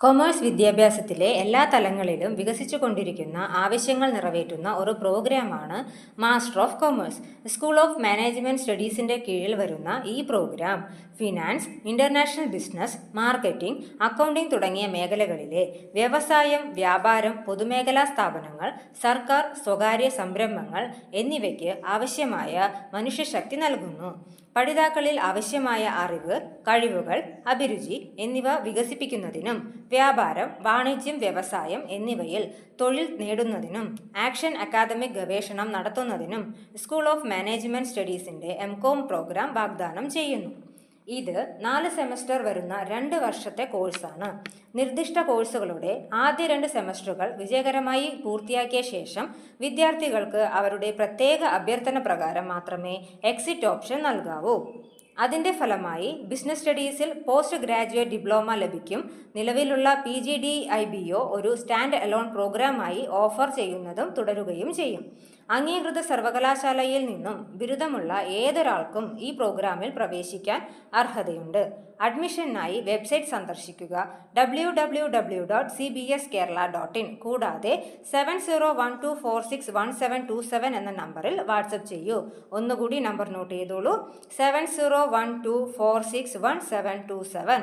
Commerce വിദ്യാഭ്യാസത്തിലെ എല്ലാ തലങ്ങളിലും വികസിച്ചുകൊണ്ടിരിക്കുന്ന ആവശ്യങ്ങൾ നിറവേറ്റുന്ന ഒരു പ്രോഗ്രാമാണ് master of commerce school of management സ്റ്റഡീസിന്റെ കീഴിൽ വരുന്ന ഈ programme. Finance international business marketing accounting തുടങ്ങിയ മേഖലകളിലെ വ്യവസായം വ്യാപാരം പൊതുമേഖലാ സ്ഥാപനങ്ങൾ സർക്കാർ സ്വകാര്യ സംരംഭങ്ങൾ എന്നിവയ്ക്ക് ആവശ്യമായ മനുഷ്യശക്തി നൽകുന്നു. പഠിതാക്കളിൽ ആവശ്യമായ അറിവ് കഴിവുകൾ അഭിരുചി എന്നിവ വികസിപ്പിക്കുന്നതിനും വ്യാപാരം വാണിജ്യം വ്യവസായം എന്നിവയിൽ തൊഴിൽ നേടുന്നതിനും ആക്ഷൻ അക്കാദമിക് ഗവേഷണം നടത്തുന്നതിനും സ്കൂൾ ഓഫ് മാനേജ്മെന്റ് സ്റ്റഡീസിന്റെ എം കോം പ്രോഗ്രാം വാഗ്ദാനം ചെയ്യുന്നു. ഇത് നാല് സെമസ്റ്റർ വരുന്ന രണ്ട് വർഷത്തെ കോഴ്സാണ്. നിർദ്ദിഷ്ട കോഴ്സുകളുടെ ആദ്യ രണ്ട് സെമസ്റ്ററുകൾ വിജയകരമായി പൂർത്തിയാക്കിയ ശേഷം വിദ്യാർത്ഥികൾക്ക് അവരുടെ പ്രത്യേക അഭ്യർത്ഥന പ്രകാരം മാത്രമേ എക്സിറ്റ് ഓപ്ഷൻ നൽകാവൂ. അതിന്റെ ഫലമായി ബിസിനസ് സ്റ്റഡീസിൽ പോസ്റ്റ് ഗ്രാജുവേറ്റ് ഡിപ്ലോമ ലഭിക്കും. നിലവിലുള്ള P G D I B O ഒരു സ്റ്റാൻഡ് അലോൺ പ്രോഗ്രാമായി ഓഫർ ചെയ്യുന്നതും തുടരുകയും ചെയ്യും. അംഗീകൃത സർവകലാശാലയിൽ നിന്നും ബിരുദമുള്ള ഏതൊരാൾക്കും ഈ പ്രോഗ്രാമിൽ പ്രവേശിക്കാൻ അർഹതയുണ്ട്. അഡ്മിഷനായി വെബ്സൈറ്റ് സന്ദർശിക്കുക. W W W dot C B S Kerala dot in കൂടാതെ seven zero one two four six one seven two seven എന്ന നമ്പറിൽ വാട്സപ്പ് ചെയ്യൂ. ഒന്നുകൂടി നമ്പർ നോട്ട് ചെയ്തോളൂ. Seven zero one two four six one seven two seven